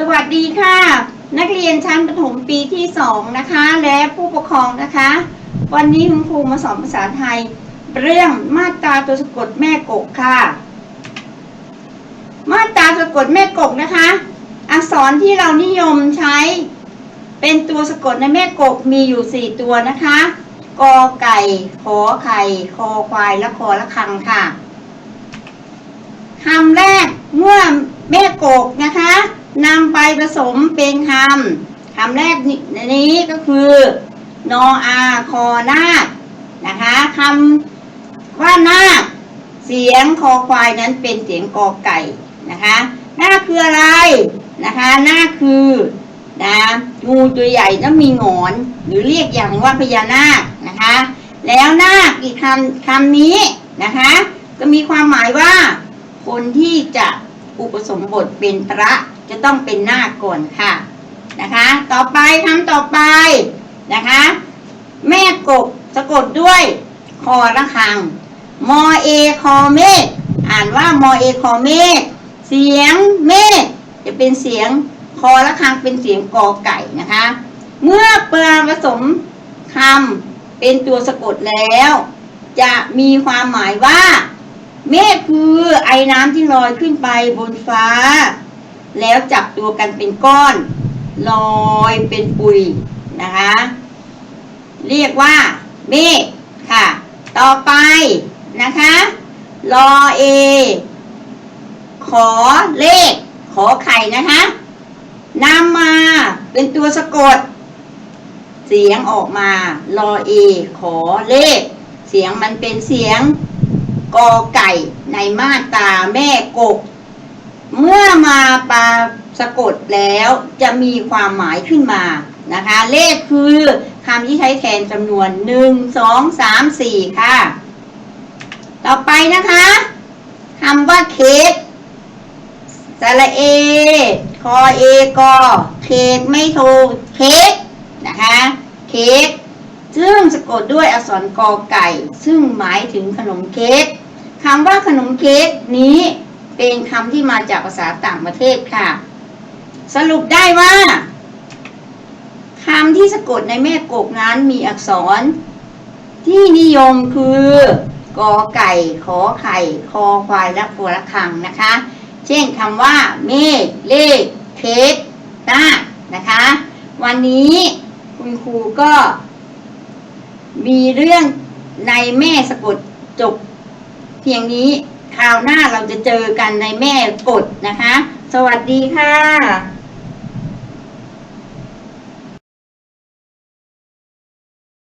สวัสดีค่ะ นักเรียนชั้นประถมปีที่สองนะคะ และผู้ปกครองนะคะ วันนี้คุณครูมาสอนภาษาไทย เรื่องมาตราตัวสะกดแม่กกค่ะ มาตราสะกดแม่กกนะคะ อักษรที่เรานิยมใช้ เป็นตัวสะกดในแม่กกมีอยู่สี่ตัวนะคะกอไก่ขอไข่คอควายและคอละคังค่ะคำแรกเมื่อแม่กกนะคะ นำไปผสมเป็นคำคำแรกนี้ก็คือนออาคอนาคนะคะคำว่านาคเสียงคอควายนั้นเป็นเสียงกอไก่นะคะนาคคืออะไรนะคะนาคคือนะงูตัวใหญ่ต้องมีงอน หรือเรียกอย่างว่าพญานาคนะคะ แล้วนาคอีกคำคำนี้นะคะ ก็มีความหมายว่า คนที่จะอุปสมบทเป็นพระ จะต้องเป็นนาคก่อนค่ะนะคะ ต่อไปคำต่อไปนะคะ แม่กบสะกดด้วยคอระคังมอเอคอเมฆอ่านว่ามอเอคอเมฆเสียงเมฆจะเป็นเสียงคอระคังเป็นเสียงกอไก่นะคะ เมื่อเปลาผสมคำเป็นตัวสะกดแล้ว จะมีความหมายว่า เมฆคือไอ้น้ำที่ลอยขึ้นไปบนฟ้า แล้วจับตัวกันเป็นก้อนลอยเป็นปุยนะคะ เรียกว่าเมฆค่ะ ต่อไปนะคะรอเอ ขอเลข ขอไข่นะคะนำมาเป็นตัวสะกด เสียงออกมารอเอ ขอเลข เสียงมันเป็นเสียงกอไก่ในมาตาแม่กก เมื่อมาปาสะกดแล้วจะมีความหมายขึ้นมานะคะ เลขคือคำที่ใช้แทนจำนวนหนึ่งสองสามสี่ค่ะ ต่อไปนะคะคำว่าเค้กสระเอ คอเอกอเค้กไม่โทรเค้กนะคะเค้กซึ่งสะกดด้วยอักษรกอไก่ ซึ่งหมายถึงขนมเค้กคำว่าขนมเค้กนี้ เป็นคำที่มาจากภาษาต่างประเทศค่ะ สรุปได้ว่าคำที่สะกดในแม่กกนั้นมีอักษร ที่นิยมคือกอไก่ขอไข่คอควายและคอระคังนะคะ เช่นคำว่า เมฆเลขเค้กนาคนะคะ วันนี้คุณครูก็ มีเรื่องในแม่สะกดจบเพียงนี้ คราวหน้าเราจะเจอกันในแม่กดนะคะ สวัสดีค่ะ